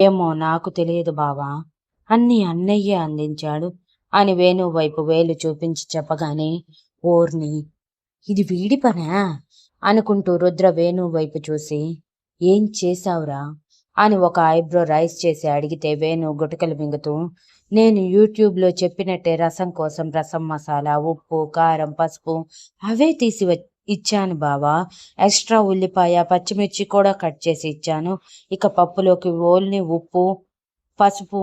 ఏమో నాకు తెలియదు బావా. అన్ని అన్నయ్యే అందించాడు. అని వేణు వైపు వేలు చూపించి చెప్పగానే ఓర్ని ఇది వీడి పనా? అనుకుంటూ రుద్ర వేణు వైపు చూసి ఏం చేశావురా? అని ఒక ఐబ్రో రైస్ చేసి అడిగితే వేణు గుటకలు మింగుతూ నేను యూట్యూబ్లో చెప్పినట్టే రసం కోసం రసం మసాలా ఉప్పు కారం పసుపు అవే తీసి వ- ఇచ్చాను బావా. ఎక్స్ట్రా ఉల్లిపాయ పచ్చిమిర్చి కూడా కట్ చేసి ఇచ్చాను. ఇక పప్పులోకి ఓల్ని ఉప్పు పసుపు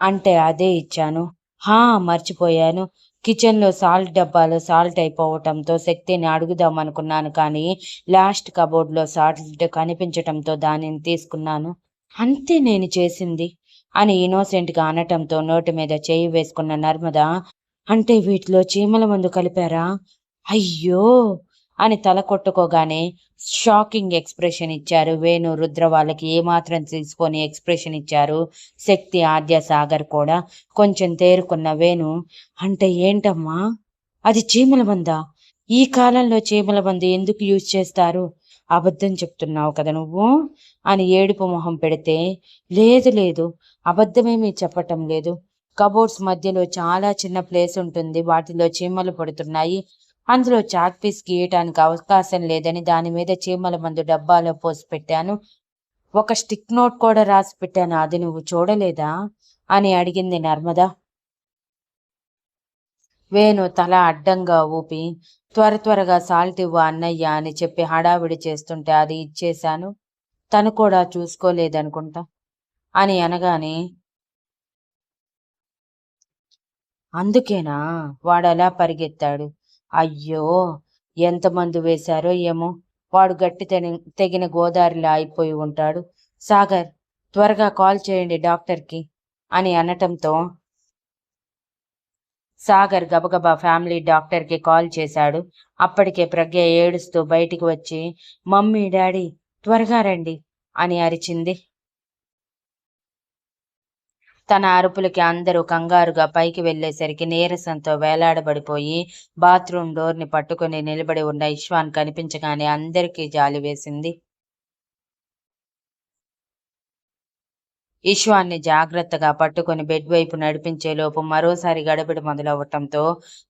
అంటే అదే ఇచ్చాను. హా మర్చిపోయాను. కిచెన్లో సాల్ట్ డబ్బాలో సాల్ట్ అయిపోవటంతో శక్తిని అడుగుదాం అనుకున్నాను కానీ లాస్ట్ కబోర్డ్లో సాల్ట్ కనిపించటంతో దానిని తీసుకున్నాను. అంతే నేను చేసింది అని ఇన్నోసెంట్గా అనటంతో నోటి మీద చేయి వేసుకున్న నర్మద అంటే వీటిలో చీమల మందు కలిపారా? అయ్యో! అని తల కొట్టుకోగానే షాకింగ్ ఎక్స్ప్రెషన్ ఇచ్చారు. వేణు రుద్ర వాళ్ళకి ఏమాత్రం తీసుకొని ఎక్స్ప్రెషన్ ఇచ్చారు. శక్తి ఆద్య సాగర్ కూడా కొంచెం తేరుకున్న వేణు అంటే ఏంటమ్మా? అది చీమల మందా. ఈ కాలంలో చీమల మందు ఎందుకు యూజ్ చేస్తారు? అబద్ధం చెప్తున్నావు కదా నువ్వు? అని ఏడుపు మొహం పెడితే లేదు లేదు అబద్ధమేమీ చెప్పటం లేదు. కబోర్డ్స్ మధ్యలో చాలా చిన్న ప్లేస్ ఉంటుంది. వాటిలో చీమలు పడుతున్నాయి. అందులో చాక్ పీస్ గీయటానికి అవకాశం లేదని దాని మీద చీమల మందు డబ్బాలో పోసి పెట్టాను. ఒక స్టిక్ నోట్ కూడా రాసి పెట్టాను. అది నువ్వు చూడలేదా? అని అడిగింది నర్మద. వేణు తల అడ్డంగా ఊపి త్వర త్వరగా సాల్ట్ ఇవ్వు అన్నయ్య అని చెప్పి హడావిడి చేస్తుంటే అది ఇచ్చేశాను. తను కూడా చూసుకోలేదనుకుంటా అని అనగానే అందుకేనా? వాడు పరిగెత్తాడు. అయ్యో ఎంత మందు వేశారో ఏమో. వాడు గట్టి తెని- తెగిన గోదారిలా అయిపోయి ఉంటాడు. సాగర్ త్వరగా కాల్ చేయండి డాక్టర్కి అని అనటంతో సాగర్ గబగబా ఫ్యామిలీ డాక్టర్కి కాల్ చేశాడు. అప్పటికే ప్రజ్ఞ ఏడుస్తూ బయటికి వచ్చి మమ్మీ డాడీ త్వరగా రండి అని అరిచింది. తన అరుపులకి అందరూ కంగారుగా పైకి వెళ్ళేసరికి నీరసంతో వేలాడబడిపోయి బాత్రూమ్ డోర్ని పట్టుకుని నిలబడి ఉన్న ఇష్వాన్ కనిపించగానే అందరికీ జాలి వేసింది. ఇష్వాన్ని జాగ్రత్తగా పట్టుకొని బెడ్ వైపు నడిపించేలోపు మరోసారి గడబడి మొదలవటంతో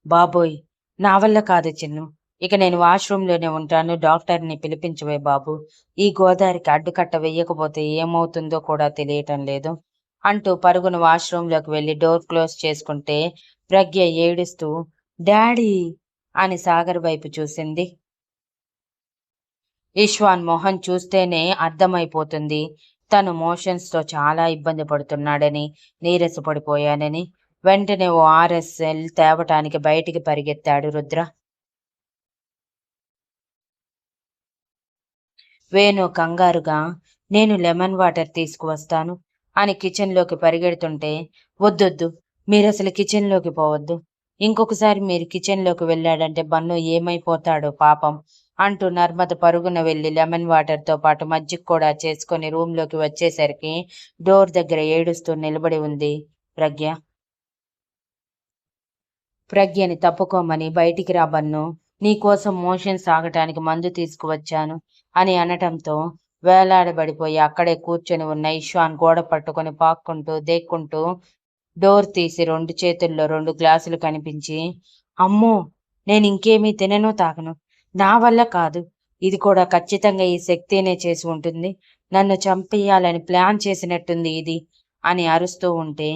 బాబోయ్ నా వల్ల కాదు చిన్ను. ఇక నేను వాష్రూమ్లోనే ఉంటాను డాక్టర్ని పిలిపించవే బాబు. ఈ గోదారికి అడ్డుకట్ట వేయకపోతే ఏమవుతుందో కూడా తెలియటం లేదు. అంటూ పరుగున వాష్రూంలోకి వెళ్ళి డోర్ క్లోజ్ చేసుకుంటే ప్రజ్ఞ ఏడుస్తూ డాడీ! అని సాగర్ వైపు చూసింది. ఇష్వాన్ మొహన్ చూస్తేనే అర్థమైపోతుంది. తను మోషన్స్తో చాలా ఇబ్బంది పడుతున్నాడని నీరసపడిపోయానని. వెంటనే ఓ ఆర్ఎస్ఎల్ తేవటానికి బయటికి పరిగెత్తాడు రుద్ర. వేణు కంగారుగా నేను లెమన్ వాటర్ తీసుకువస్తాను. అని కిచెన్లోకి పరిగెడుతుంటే వద్దొద్దు మీరు అసలు కిచెన్లోకి పోవద్దు. ఇంకొకసారి మీరు కిచెన్లోకి వెళ్ళాడంటే బన్ను ఏమైపోతాడో పాపం అంటూ నర్మద పరుగున వెళ్ళి లెమన్ వాటర్తో పాటు మజ్జిగ కూడా చేసుకొని రూమ్లోకి వచ్చేసరికి డోర్ దగ్గర ఏడుస్తూ నిలబడి ఉంది ప్రజ్ఞ. ప్రజ్ఞని తప్పుకోమని బయటికి రా బన్ను నీకోసం మోషన్ సాగటానికి మందు తీసుకువచ్చాను అని అనటంతో వేలాడబడిపోయి అక్కడే కూర్చొని ఉన్న ఇష్వాన్ గోడ పట్టుకొని పాక్కుంటూ దేక్కుంటూ డోర్ తీసి రెండు చేతుల్లో రెండు గ్లాసులు కనిపించి అమ్మో నేను ఇంకేమీ తినను తాగను. నా వల్ల కాదు. ఇది కూడా ఖచ్చితంగా ఈ శక్తినే చేసి ఉంటుంది. నన్ను చంపేయాలని ప్లాన్ చేసినట్టుంది ఇది అని అరుస్తూ ఉంటే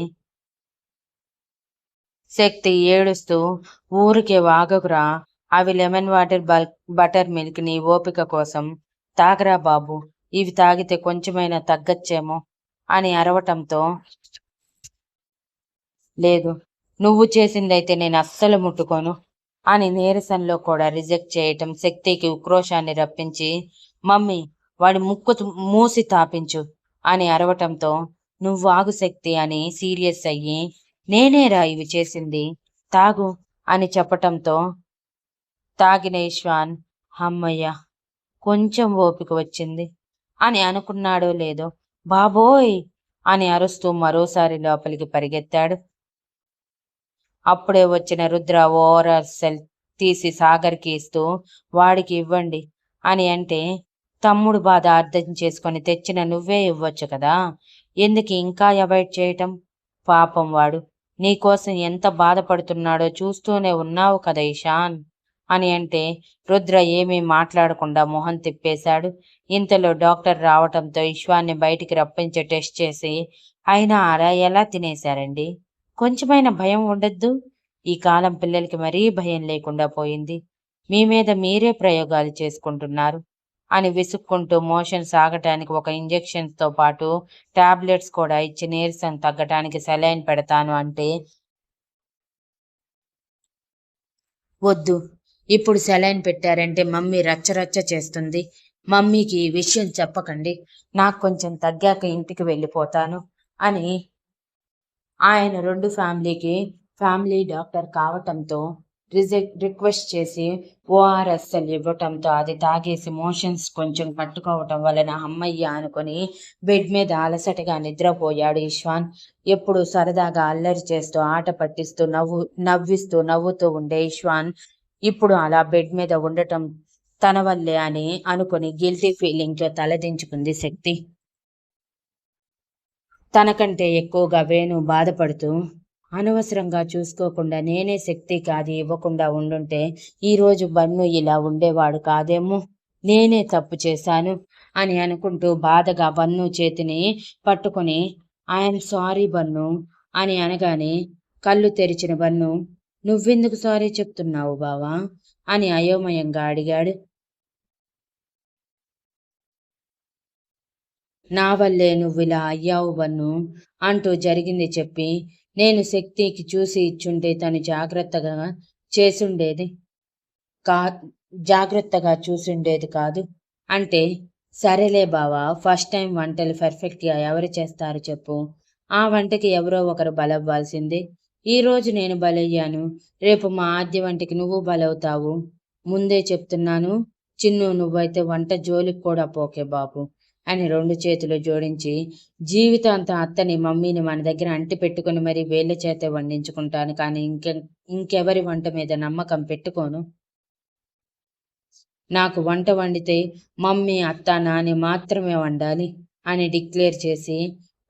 శక్తి ఏడుస్తూ ఊరికే వాగకురా. అవి లెమన్ వాటర్ బల్ బటర్ మిల్క్ నీ ఓపిక కోసం తాగరా బాబు. ఇవి తాగితే కొంచెమైనా తగ్గచ్చేమో అని అరవటంతో లేదు నువ్వు చేసిందైతే నేను అస్సలు ముట్టుకోను అని నీరసంలో కూడా రిజెక్ట్ చేయటం శక్తికి ఉక్రోషాన్ని రప్పించి మమ్మీ వాడి ముక్కు మూసి తాపించు అని అరవటంతో నువ్వు ఆగు శక్తి అని సీరియస్ అయ్యి నేనేరా ఇవి చేసింది తాగు అని చెప్పటంతో తాగిన ఇష్వాన్ అమ్మయ్య కొంచెం ఓపిక వచ్చింది. అని అనుకున్నాడో లేదో. బాబోయ్! అని అరుస్తూ మరోసారి లోపలికి పరిగెత్తాడు. అప్పుడే వచ్చిన రుద్ర ఓఆర్ఆర్ సెల్ తీసి సాగర్కి ఇస్తూ వాడికి ఇవ్వండి అని అంటే తమ్ముడు బాధ అర్థం చేసుకొని తెచ్చిన నువ్వే ఇవ్వచ్చు కదా. ఎందుకు ఇంకా అవాయిడ్ చేయటం? పాపం వాడు. నీకోసం ఎంత బాధపడుతున్నాడో చూస్తూనే ఉన్నావు కదా ఇషాన్. అని అంటే రుద్ర ఏమీ మాట్లాడకుండా మొహం తిప్పేశాడు. ఇంతలో డాక్టర్ రావటంతో ఇశ్వాన్ని బయటికి రప్పించి టెస్ట్ చేసి అయినా అలా ఎలా తినేశారండి? కొంచెమైనా భయం ఉండద్దు? ఈ కాలం పిల్లలకి మరీ భయం లేకుండా పోయింది. మీ మీద మీరే ప్రయోగాలు చేసుకుంటున్నారు అని విసుక్కుంటూ మోషన్ సాగటానికి ఒక ఇంజెక్షన్తో పాటు టాబ్లెట్స్ కూడా ఇచ్చి నీరసం తగ్గటానికి సెలైన్ పెడతాను అంటే వద్దు. ఇప్పుడు సెలైన్ పెట్టారంటే మమ్మీ రచ్చరచ్చ చేస్తుంది. మమ్మీకి ఈ విషయం చెప్పకండి. నాకు కొంచెం తగ్గాక ఇంటికి వెళ్ళిపోతాను అని ఆయన రెండు ఫ్యామిలీకి ఫ్యామిలీ డాక్టర్ కావటంతో రిజెక్ట్ రిక్వెస్ట్ చేసి ఓఆర్ఎస్ఎల్ ఇవ్వటంతో అది తాగేసి మోషన్స్ కొంచెం పట్టుకోవటం వలన అమ్మయ్య అనుకొని బెడ్ మీద అలసటగా నిద్రపోయాడు ఇష్వాన్ ఎప్పుడు సరదాగా అల్లరి చేస్తూ ఆట పట్టిస్తూ నవ్వు నవ్విస్తూ నవ్వుతూ ఉండే ఇష్వాన్ ఇప్పుడు అలా బెడ్ మీద ఉండటం తన వల్లే అని అనుకుని గిల్టీ ఫీలింగ్తో తలదించుకుంది శక్తి. తనకంటే ఎక్కువగా వేణు బాధపడుతూ అనవసరంగా చూసుకోకుండా నేనే శక్తికి అది ఇవ్వకుండా ఉండుంటే ఈరోజు బన్ను ఇలా ఉండేవాడు కాదేమో నేనే తప్పు చేశాను అని అనుకుంటూ బాధగా బన్ను చేతిని పట్టుకుని ఐఎమ్ సారీ బన్ను అని అనగానే కళ్ళు తెరిచిన బన్ను నువ్వెందుకు సారీ చెప్తున్నావు బావా? అని అయోమయంగా అడిగాడు. నా వల్లే నువ్వు ఇలా అయ్యావు బన్ను అంటూ జరిగింది చెప్పి నేను శక్తికి చూసి ఇచ్చుంటే తను జాగ్రత్తగా చేసుండేది కా జాగ్రత్తగా చూసుండేది కాదు. అంటే సరేలే బావా ఫస్ట్ టైం వంటలు పర్ఫెక్ట్గా ఎవరు చేస్తారు చెప్పు. ఆ వంటకి ఎవరో ఒకరు బలవ్వాల్సిందే. ఈరోజు నేను బలయ్యాను. రేపు మా ఆద్య వంటికి నువ్వు బలవుతావు. ముందే చెప్తున్నాను చిన్ను నువ్వైతే వంట జోలికి కూడా పోకే బాబు అని రెండు చేతులు జోడించి జీవితాంతం అత్తని మమ్మీని మన దగ్గర అంటి పెట్టుకుని మరి వేళ్ళ చేతే వండించుకుంటాను. కానీ ఇంకె ఇంకెవరి వంట మీద నమ్మకం పెట్టుకోను. నాకు వంట వండితే మమ్మీ అత్త నాని మాత్రమే వండాలి అని డిక్లేర్ చేసి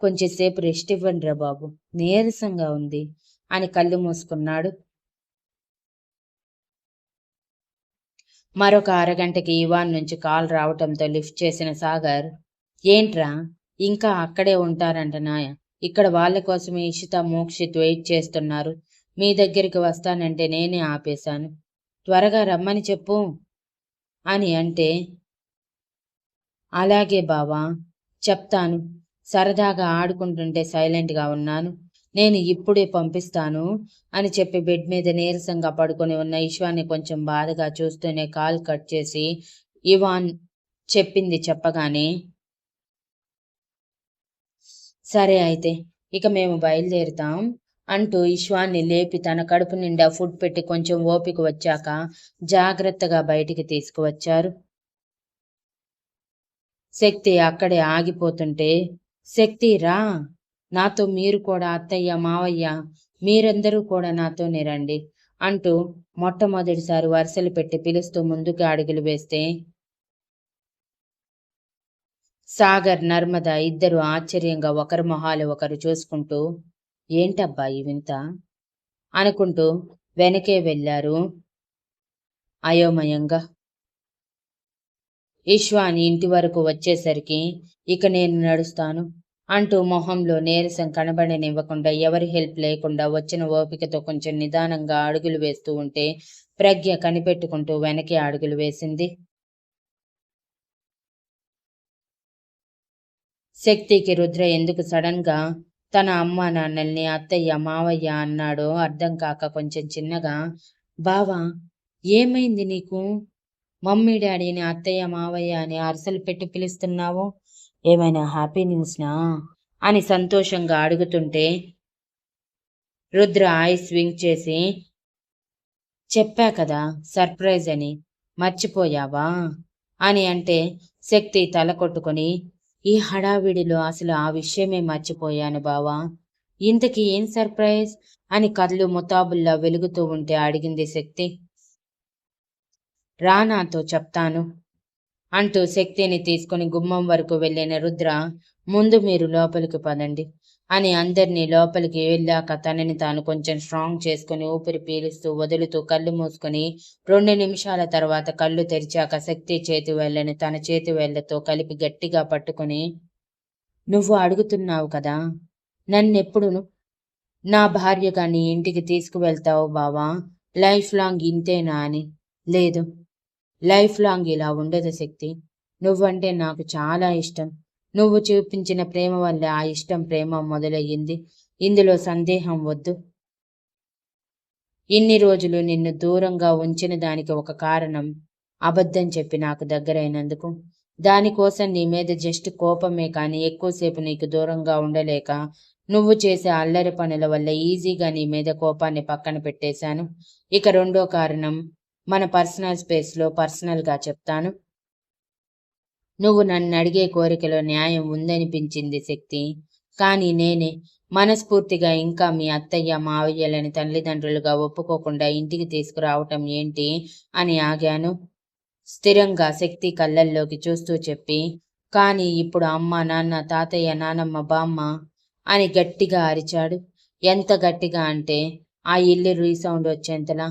కొంచెంసేపు రెస్ట్ ఇవ్వండి రా బాబు. నీరసంగా ఉంది. అని కళ్ళు మూసుకున్నాడు. మరొక అరగంటకి ఇవాన్ నుంచి కాల్ రావటంతో లిఫ్ట్ చేసిన సాగర్ ఏంట్రా? ఇంకా అక్కడే ఉంటారంటనా ఇక్కడ వాళ్ళ కోసమే ఇషిత మోక్షిత్ వెయిట్ చేస్తున్నారు. మీ దగ్గరికి వస్తానంటే నేనే ఆపేశాను. త్వరగా రమ్మని చెప్పు అని అంటే అలాగే బావా చెప్తాను. సరదాగా ఆడుకుంటుంటే సైలెంట్గా ఉన్నాను. నేను ఇప్పుడే పంపిస్తాను అని చెప్పి బెడ్ మీద నీరసంగా పడుకొని ఉన్న ఈశ్వాన్ని కొంచెం బాధగా చూస్తూనే కాల్ కట్ చేసి ఇవాన్ చెప్పింది చెప్పగానే సరే అయితే ఇక మేము బయలుదేరుతాం అంటూ ఇశ్వాన్ని లేపి తన కడుపు నిండా ఫుడ్ పెట్టి కొంచెం ఓపిక వచ్చాక జాగ్రత్తగా బయటికి తీసుకువచ్చారు. శక్తి అక్కడే ఆగిపోతుంటే శక్తి రా! నాతో మీరు కూడా అత్తయ్య మావయ్య మీరందరూ కూడా నాతోనే రండి అంటూ మొట్టమొదటిసారి వరుసలు పెట్టి పిలుస్తూ ముందుకు అడుగులు వేస్తే సాగర్ నర్మద ఇద్దరు ఆశ్చర్యంగా ఒకరి మొహాలు ఒకరు చూసుకుంటూ ఏంటబ్బా ఈ వింత? అనుకుంటూ వెనకే వెళ్ళారు. అయోమయంగా. ఈశ్వాని ఇంటి వరకు వచ్చేసరికి ఇక నేను నడుస్తాను. అంటూ మొహంలో నీరసం కనబడనివ్వకుండా ఎవరి హెల్ప్ లేకుండా వచ్చిన ఓపికతో కొంచెం నిదానంగా అడుగులు వేస్తూ ఉంటే ప్రజ్ఞ కనిపెట్టుకుంటూ వెనక్కి అడుగులు వేసింది. శక్తికి రుద్ర ఎందుకు సడన్గా తన అమ్మ నాన్నల్ని అత్తయ్య మావయ్య అన్నాడో అర్థం కాక కొంచెం చిన్నగా బావా ఏమైంది నీకు? మమ్మీ డాడీని అత్తయ్య మావయ్య అని అరసలు పెట్టి పిలుస్తున్నావు? ఏమైనా హ్యాపీ న్యూస్నా అని సంతోషంగా అడుగుతుంటే రుద్ర ఐ స్వింగ్ చేసి చెప్పా కదా సర్ప్రైజ్ అని మర్చిపోయావా? అని అంటే శక్తి తల కొట్టుకొని ఈ హడావిడిలో అసలు ఆ విషయమే మర్చిపోయాను బావా. ఇంతకీ ఏం సర్ప్రైజ్ అని కళ్ళు ముతాబుల్లా వెలుగుతూ ఉంటే అడిగింది శక్తి. రా నాతో చెప్తాను. అంటూ శక్తిని తీసుకుని గుమ్మం వరకు వెళ్ళిన రుద్ర ముందు మీరు లోపలికి పదండి అని అందరినీ లోపలికి వెళ్ళాక తనని తాను కొంచెం స్ట్రాంగ్ చేసుకుని ఊపిరి పీలుస్తూ వదులుతూ కళ్ళు మూసుకొని రెండు నిమిషాల తర్వాత కళ్ళు తెరిచాక శక్తి చేతి వేళ్ళని తన చేతి వేళ్ళతో కలిపి గట్టిగా పట్టుకుని నువ్వు అడుగుతున్నావు కదా నన్నెప్పుడు నా భార్యగా నీ ఇంటికి తీసుకువెళ్తావు బావా? లైఫ్ లాంగ్ ఇంతేనా? అని. లేదు లైఫ్ లాంగ్ ఇలా ఉండదు శక్తి. నువ్వంటే నాకు చాలా ఇష్టం. నువ్వు చూపించిన ప్రేమ వల్ల ఆ ఇష్టం ప్రేమ మొదలయ్యింది. ఇందులో సందేహం వద్దు. ఇన్ని రోజులు నిన్ను దూరంగా ఉంచిన దానికి ఒక కారణం అబద్ధం చెప్పి నాకు దగ్గరైనందుకు. దానికోసం నీ మీద జస్ట్ కోపమే కానీ ఎక్కువసేపు నీకు దూరంగా ఉండలేక నువ్వు చేసే అల్లరి పనుల వల్ల ఈజీగా నీ మీద కోపాన్ని పక్కన పెట్టేశాను. ఇక రెండో కారణం మన పర్సనల్ స్పేస్లో పర్సనల్గా చెప్తాను. నువ్వు నన్ను అడిగే కోరికలో న్యాయం ఉందనిపించింది శక్తి. కానీ నేనే మనస్ఫూర్తిగా ఇంకా మీ అత్తయ్య మావయ్యలని తల్లిదండ్రులుగా ఒప్పుకోకుండా ఇంటికి తీసుకురావటం ఏంటి అని ఆగాను. స్థిరంగా శక్తి కళ్ళల్లోకి చూస్తూ చెప్పి కానీ ఇప్పుడు అమ్మ నాన్న తాతయ్య నానమ్మ బామ్మ అని గట్టిగా అరిచాడు. ఎంత గట్టిగా అంటే ఆ ఇల్లు రీసౌండ్ వచ్చేంతలా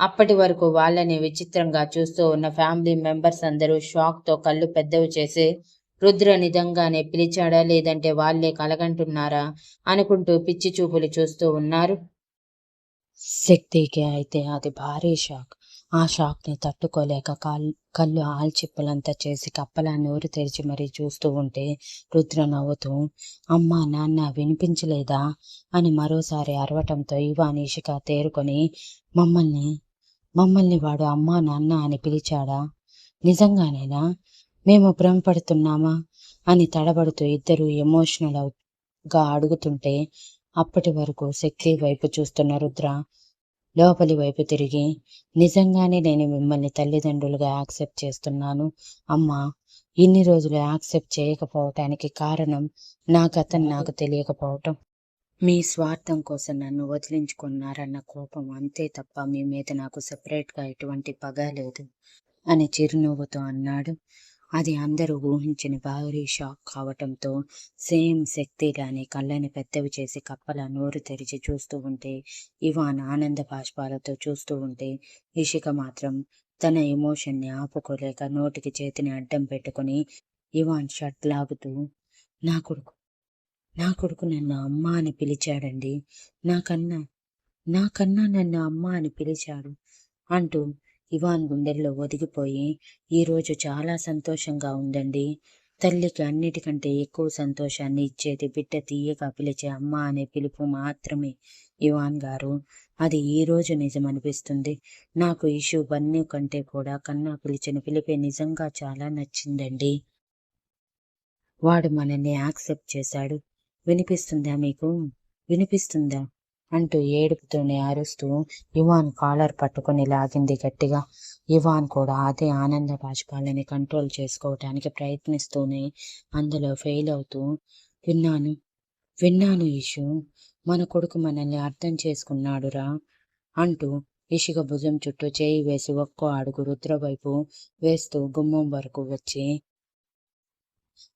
అప్పటి వరకు వాళ్ళని విచిత్రంగా చూస్తూ ఉన్న ఫ్యామిలీ మెంబర్స్ అందరూ షాక్తో కళ్ళు పెద్దవి చేసి రుద్ర నిజంగానే పిలిచాడా లేదంటే వాళ్ళే కలగంటున్నారా అనుకుంటూ పిచ్చి చూపులు చూస్తూ ఉన్నారు. శక్తికి అయితే అది భారీ షాక్. ఆ షాక్ని తట్టుకోలేక కాళ్ళు కళ్ళు ఆల్చిప్పలంతా చేసి కప్పలా నోరు తెరిచి మరీ చూస్తూ ఉంటే రుద్ర నవ్వుతూ అమ్మా నాన్న వినిపించలేదా? అని మరోసారి అరవటంతో ఇవాన్ ఇషిక తేరుకొని మమ్మల్ని మమ్మల్ని వాడు అమ్మా నాన్న అని పిలిచాడా? నిజంగానేనా? మేము భ్రమపడుతున్నామా? అని తడబడుతూ ఇద్దరు ఎమోషనల్గా అడుగుతుంటే అప్పటి వరకు శక్తి వైపు చూస్తున్న రుద్ర లోపలి వైపు తిరిగి నిజంగానే నేను మిమ్మల్ని తల్లిదండ్రులుగా యాక్సెప్ట్ చేస్తున్నాను అమ్మా. ఇన్ని రోజులు యాక్సెప్ట్ చేయకపోవటానికి కారణం నా గతం నాకు తెలియకపోవటం. మీ స్వార్థం కోసం నన్ను వదిలించుకున్నారన్న కోపం అంతే తప్ప మీ మీద నాకు సెపరేట్గా ఎటువంటి పగ లేదు అని చిరునవ్వుతో అన్నాడు. అది అందరూ ఊహించిన భారీ షాక్ కావటంతో సేమ్ శక్తిగాని కళ్ళని పెద్దవి చేసి కప్పల నోరు తెరిచి చూస్తూ ఉంటే ఇవాన్ ఆనంద బాష్పాలతో చూస్తూ ఉంటే ఇషిక మాత్రం తన ఎమోషన్ని ఆపుకోలేక నోటికి చేతిని అడ్డం పెట్టుకుని ఇవాన్ షర్ట్ లాగుతూ నా కొడుకు నా కొడుకు నన్ను అమ్మ అని పిలిచాడండి. నాకన్నా నాకన్నా నన్ను అమ్మ అని పిలిచాడు అంటూ ఇవాన్ గుండెల్లో ఒదిగిపోయి ఈరోజు చాలా సంతోషంగా ఉందండి. తల్లికి అన్నిటికంటే ఎక్కువ సంతోషాన్ని ఇచ్చేది బిడ్డ తీయగా పిలిచే అమ్మ అనే పిలుపు మాత్రమే ఇవాన్ గారు. అది ఈ రోజు నిజమనిపిస్తుంది నాకు ఇష్యూ బన్నీ కంటే కూడా కన్నా పిలిచిన పిలిపే నిజంగా చాలా నచ్చిందండి. వాడు మనల్ని యాక్సెప్ట్ చేశాడు. వినిపిస్తుందా మీకు? వినిపిస్తుందా? అంటూ ఏడుపుతోనే అరుస్తూ ఇవాన్ కాలర్ పట్టుకుని లాగింది గట్టిగా. ఇవాన్ కూడా అదే ఆనంద బాష్పాలని కంట్రోల్ చేసుకోవటానికి ప్రయత్నిస్తూనే అందులో ఫెయిల్ అవుతూ విన్నాను విన్నాను ఇషు మన కొడుకు మనల్ని అర్థం చేసుకున్నాడురా అంటూ ఇషుగ భుజం చుట్టూ చేయి వేసి ఒక్కో అడుగు రుద్ర వైపు వేస్తూ గుమ్మం వరకు వచ్చి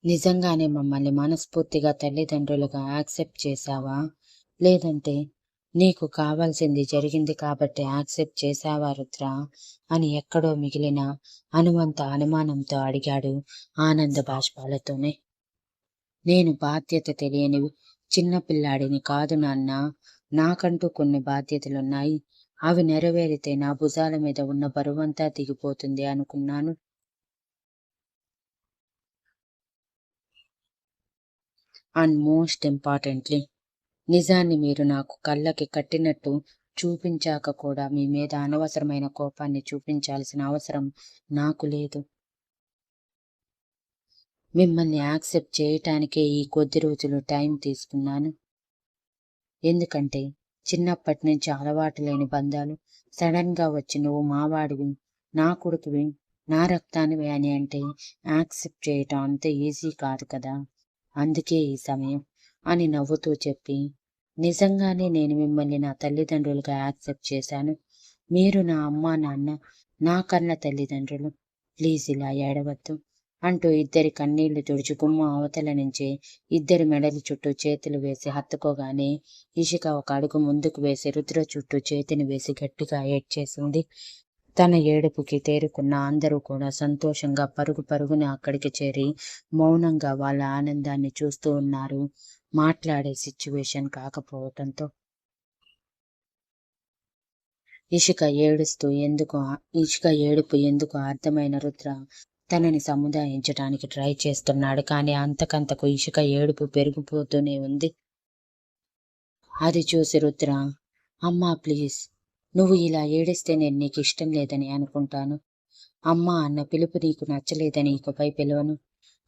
నిజంగానే మమ్మల్ని మనస్ఫూర్తిగా తల్లిదండ్రులుగా యాక్సెప్ట్ చేశావా? లేదంటే నీకు కావాల్సింది జరిగింది కాబట్టి యాక్సెప్ట్ చేశావా రుద్ర? అని ఎక్కడో మిగిలిన అనువంత అనుమానంతో అడిగాడు ఆనంద బాష్పాలతోనే. నేను బాధ్యత తెలియని చిన్న పిల్లాడిని కాదు నాన్న. నాకంటూ కొన్ని బాధ్యతలున్నాయి. అవి నెరవేరితే నా భుజాల మీద ఉన్న బరువంతా దిగిపోతుంది అనుకున్నాను. అండ్ మోస్ట్ ఇంపార్టెంట్లీ నిజాన్ని మీరు నాకు కళ్ళకి కట్టినట్టు చూపించాక కూడా మీ మీద అనవసరమైన కోపాన్ని చూపించాల్సిన అవసరం నాకు లేదు. మిమ్మల్ని యాక్సెప్ట్ చేయటానికే ఈ కొద్ది రోజులు టైం తీసుకున్నాను. ఎందుకంటే చిన్నప్పటి నుంచి అలవాటు లేని బంధాలు సడన్గా వచ్చి నువ్వు మావాడివి నా కొడుకువి నా రక్తానివి అని అంటే యాక్సెప్ట్ చేయటం అంత ఈజీ కాదు కదా. అందుకే ఈ సమయం అని నవ్వుతూ చెప్పి నిజంగానే నేను మిమ్మల్ని నా తల్లిదండ్రులుగా యాక్సెప్ట్ చేశాను. మీరు నా అమ్మ నాన్న నా కన్న తల్లిదండ్రులు. ప్లీజ్ ఇలా ఏడవద్దు అంటూ ఇద్దరి కన్నీళ్ళు తుడిచి గుమ్మ అవతల నుంచి ఇద్దరి మెడల చుట్టూ చేతులు వేసి హత్తుకోగానే ఇషిక ఒక అడుగు ముందుకు వేసి రుద్ర చుట్టూ చేతిని వేసి గట్టిగా ఏడ్చేసింది. తన ఏడుపుకి తేరుకున్న అందరూ కూడా సంతోషంగా పరుగు పరుగున అక్కడికి చేరి మౌనంగా వాళ్ళ ఆనందాన్ని చూస్తూ ఉన్నారు. మాట్లాడే సిచ్యువేషన్ కాకపోవటంతో ఇషిక ఏడుస్తూ ఎందుకు ఇషిక ఏడుపు ఎందుకు అర్థమైన రుద్ర తనని సముదాయించడానికి ట్రై చేస్తున్నాడు కానీ అంతకంతకు ఇషిక ఏడుపు పెరిగిపోతూనే ఉంది. అది చూసి రుద్ర అమ్మా ప్లీజ్ నువ్వు ఇలా ఏడిస్తే నేను నీకు ఇష్టం లేదని అనుకుంటాను. అమ్మా అన్న పిలుపు నీకు నచ్చలేదని ఇకపై పిలవను.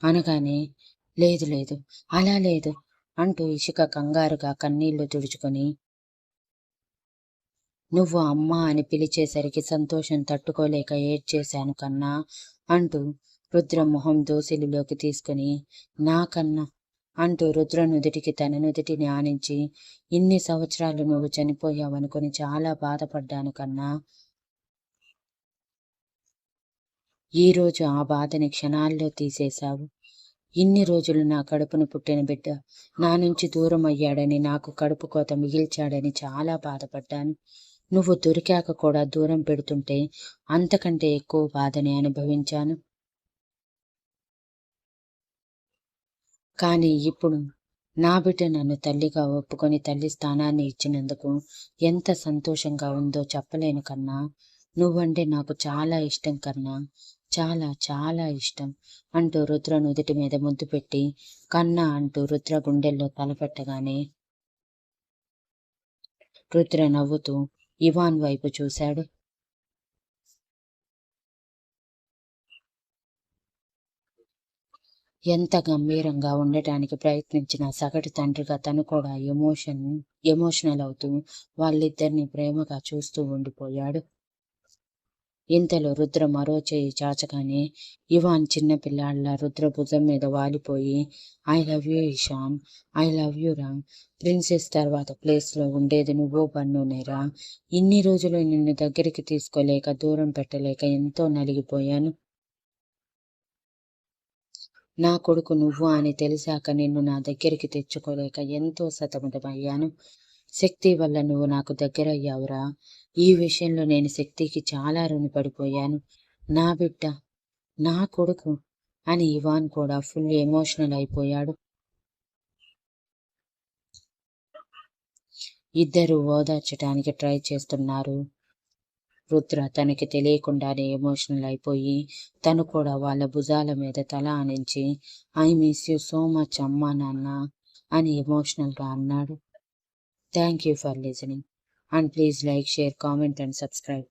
అనగానే లేదు లేదు అలా లేదు అంటూ ఇషిక కంగారుగా కన్నీళ్ళు తుడుచుకొని నువ్వు అమ్మా అని పిలిచేసరికి సంతోషం తట్టుకోలేక ఏడ్చేశాను కన్నా అంటూ రుద్ర మొహం దోసిలిలోకి తీసుకుని నాకన్నా అంటూ రుద్ర నుదుటికి తన నుదుటిని ఆనించి ఇన్ని సంవత్సరాలు నువ్వు చనిపోయావనుకొని చాలా బాధపడ్డాను కన్నా. ఈరోజు ఆ బాధని క్షణాల్లో తీసేశావు. ఇన్ని రోజులు నా కడుపును పుట్టిన బిడ్డ నా నుంచి దూరం అయ్యాడని నాకు కడుపు కోత మిగిల్చాడని చాలా బాధపడ్డాను. నువ్వు దొరికాక కూడా దూరం పెడుతుంటే అంతకంటే ఎక్కువ బాధని అనుభవించాను. కానీ ఇప్పుడు నా బిడ్డ నన్ను తల్లిగా ఒప్పుకొని తల్లి స్థానాన్ని ఇచ్చినందుకు ఎంత సంతోషంగా ఉందో చెప్పలేను కన్నా. నువ్వంటే నాకు చాలా ఇష్టం కన్నా. చాలా చాలా ఇష్టం అంటూ రుద్ర నుదుటి మీద ముద్దు పెట్టి కన్నా అంటూ రుద్ర గుండెల్లో తలపెట్టగానే రుద్ర నవ్వుతూ ఇవాన్ వైపు చూశాడు. ఎంత గంభీరంగా ఉండటానికి ప్రయత్నించిన సగటు తండ్రిగా తను కూడా ఎమోషన్ ఎమోషనల్ అవుతూ వాళ్ళిద్దరిని ప్రేమగా చూస్తూ ఉండిపోయాడు. ఇంతలో రుద్ర మరో చేయి చాచగానే ఇవాన్ చిన్నపిల్లాళ్ళ రుద్ర భుజం మీద వాలిపోయి I love you Ishan I love you రా ప్రిన్సెస్ తర్వాత ప్లేస్లో ఉండేది నువ్వు బన్నునేరా ఇన్ని రోజులు నిన్ను దగ్గరికి తీసుకోలేక దూరం పెట్టలేక ఎంతో నలిగిపోయాను. నా కొడుకు నువ్వు అని తెలిసాక నిన్ను నా దగ్గరికి తెచ్చుకోలేక ఎంతో సతమతమయ్యాను. శక్తి వల్ల నువ్వు నాకు దగ్గరయ్యావురా. ఈ విషయంలో నేను శక్తికి చాలా రుణపడిపోయాను. నా బిడ్డ నా కొడుకు అని ఇవాన్ కూడా ఫుల్ ఎమోషనల్ అయిపోయాడు. ఇద్దరు ఓదార్చడానికి ట్రై చేస్తున్నారు. రుద్ర తనకి తెలియకుండానే ఎమోషనల్ అయిపోయి తను కూడా వాళ్ళ భుజాల మీద తల ఆనించి I miss you so much అమ్మా నాన్న అని ఎమోషనల్గా అన్నాడు. Thank you for listening. And please like share comment and subscribe.